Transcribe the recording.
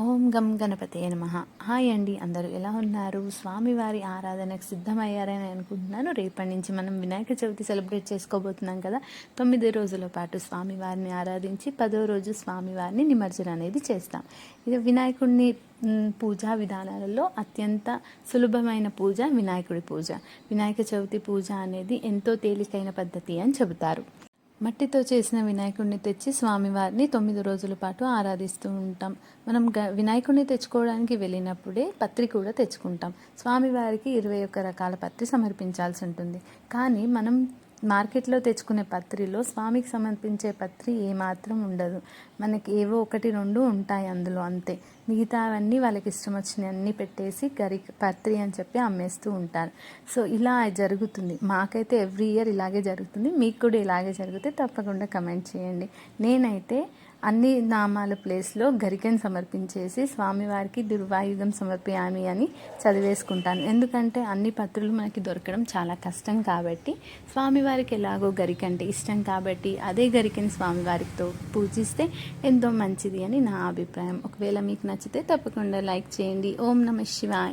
ఓం గం గణపతే నమ. హాయ్ అండి అందరూ ఎలా ఉన్నారు? స్వామివారి ఆరాధనకు సిద్ధమయ్యారని అనుకుంటున్నాను. రేపటి నుంచి మనం వినాయక చవితి సెలబ్రేట్ చేసుకోబోతున్నాం కదా. తొమ్మిది రోజుల పాటు స్వామివారిని ఆరాధించి పదో రోజు స్వామివారిని నిమజ్జనం అనేది చేస్తాం. ఇది వినాయకుడిని పూజా విధానాలలో అత్యంత సులభమైన పూజ వినాయకుడి పూజ. వినాయక చవితి పూజ అనేది ఎంతో తేలికైన పద్ధతి అని చెబుతారు. మట్టితో చేసిన వినాయకుడిని తెచ్చి స్వామివారిని తొమ్మిది రోజుల పాటు ఆరాధిస్తూ ఉంటాం. మనం గ వినాయకుడిని తెచ్చుకోవడానికి వెళ్ళినప్పుడే పత్రి కూడా తెచ్చుకుంటాం. స్వామివారికి ఇరవై ఒక్క రకాల పత్రి సమర్పించాల్సి ఉంటుంది. కానీ మనం మార్కెట్లో తెచ్చుకునే పత్రిలో స్వామికి సమర్పించే పత్రి ఏమాత్రం ఉండదు. మనకి ఏవో ఒకటి రెండు ఉంటాయి అందులో అంతే. మిగతా అవన్నీ వాళ్ళకి ఇష్టం వచ్చినవి అన్నీ పెట్టేసి గరి పత్రి అని చెప్పి అమ్మేస్తూ ఉంటారు. సో ఇలా జరుగుతుంది. మాకైతే ఎవ్రీ ఇయర్ ఇలాగే జరుగుతుంది. మీకు కూడా ఇలాగే జరిగితే తప్పకుండా కమెంట్ చేయండి. నేనైతే అన్ని నామాల ప్లేస్లో గరికను సమర్పించేసి స్వామివారికి దుర్వాయుధం సమర్పయామి అని చదివేసుకుంటాను. ఎందుకంటే అన్ని పత్రులు మనకి దొరకడం చాలా కష్టం కాబట్టి స్వామివారికి ఎలాగో గరిక అంటే ఇష్టం కాబట్టి అదే గరికని స్వామివారితో పూజిస్తే ఎంతో మంచిది అని నా అభిప్రాయం. ఒకవేళ మీకు నచ్చితే తప్పకుండా లైక్ చేయండి. ఓం నమ శివాయ్.